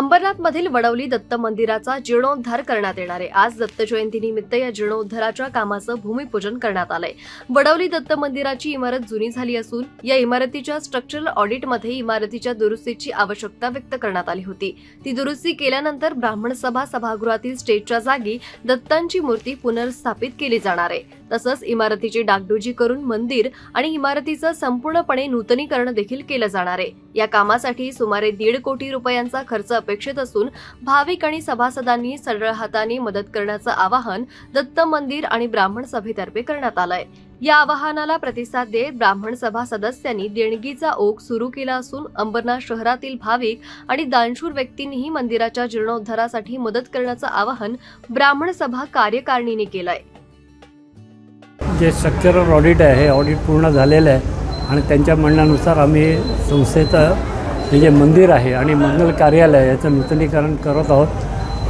अंबरनाथमधील वडवली दत्त मंदिराचा जीर्णोद्धार करण्यात येणार आहे. आज दत्त जयंतीनिमित्त या जीर्णोद्धाराच्या कामाचं भूमिपूजन करण्यात आलंय. वडवली दत्त मंदिराची इमारत जुनी झाली असून या इमारतीच्या स्ट्रक्चरल ऑडिटमध्ये इमारतीच्या दुरुस्तीची आवश्यकता व्यक्त करण्यात आली होती. ती दुरुस्ती केल्यानंतर ब्राह्मण सभा सभागृहातील स्टेजच्या जागी दत्तांची मूर्ती पुनर्स्थापित केली जाणार आहे. तसंच इमारतीची डागडुजी करून मंदिर आणि इमारतीचं संपूर्णपणे नूतनीकरण देखील केलं जाणार आहे. या कामासाठी सुमारे दीड कोटी रुपयांचा खर्च अपेक्षित असून भाविक आणि सभासदांनी सरळ हाताने मदत करण्याचं आवाहन दत्त मंदिर आणि ब्राह्मण सभेतर्फे करण्यात आलंय. या आवाहनाला प्रतिसाद देत ब्राह्मण सभा सदस्यांनी देणगीचा ओघ सुरू केला असून अंबरनाथ शहरातील भाविक आणि दानशूर व्यक्तींनीही मंदिराच्या जीर्णोद्धारासाठी मदत करण्याचं आवाहन ब्राह्मण सभा कार्यकारिणीने केलंय. जे स्ट्रक्चरल ऑडिट आहे हे ऑडिट पूर्ण झालेलं आहे. आणि त्यांच्या म्हणण्यानुसार आम्ही संस्थेचं हे जे मंदिर आहे आणि मंगल कार्यालय याचं नूतनीकरण करत आहोत.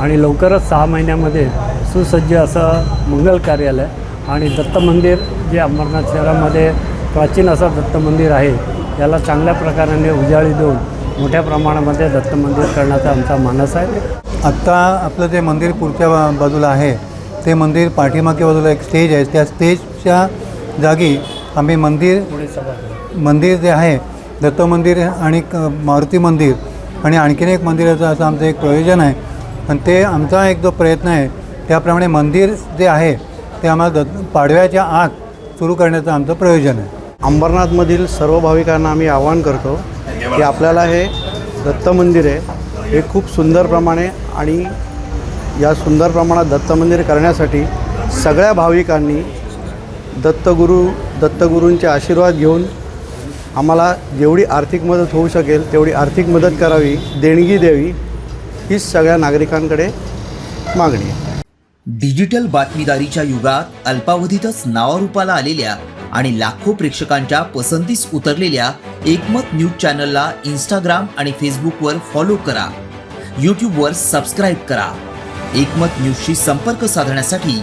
आणि लवकरच सहा महिन्यामध्ये सुसज्ज असं मंगल कार्यालय आणि दत्त मंदिर जे अंबरनाथ शहरामध्ये प्राचीन असं दत्त मंदिर आहे याला चांगल्या प्रकाराने उजाळी देऊन मोठ्या प्रमाणामध्ये दत्त मंदिर करण्याचा आमचा मानस आहे. आत्ता आपलं जे मंदिर पुढच्या बा- बाजूला आहे ते मंदिर पाठीमागे बाजूला एक स्टेज आहे. त्या स्टेज च्या जागी आम्ही मंदिर मंदिर जे आहे दत्त मंदिर आणि क- मारुती मंदिर आणि आणखीन एक मंदिराचं असं आमचं एक प्रयोजन आहे. आणि ते आमचा एक जो प्रयत्न आहे त्याप्रमाणे मंदिर जे आहे ते आम्हाला दत्त पाडव्याच्या आत सुरू करण्याचं आमचं प्रयोजन आहे. अंबरनाथमधील सर्व भाविकांना आम्ही आवाहन करतो की आपल्याला हे दत्त मंदिर आहे हे खूप सुंदर प्रमाणे आणि या सुंदर प्रमाणात दत्त मंदिर करण्यासाठी सगळ्या भाविकांनी दत्तगुरू दत्तगुरूंचे आशीर्वाद घेऊन आम्हाला जेवढी आर्थिक मदत होऊ शकेल तेवढी आर्थिक मदत करावी देणगी द्यावी हीच सगळ्या नागरिकांकडे मागणी आहे. डिजिटल बातमीदारीच्या युगात अल्पावधीतच नावारूपाला आलेल्या आणि लाखो प्रेक्षकांच्या पसंतीस उतरलेल्या एकमत न्यूज चॅनलला इंस्टाग्राम आणि फेसबुकवर फॉलो करा. यूट्यूबवर सबस्क्राईब करा. एकमत न्यूजशी संपर्क साधण्यासाठी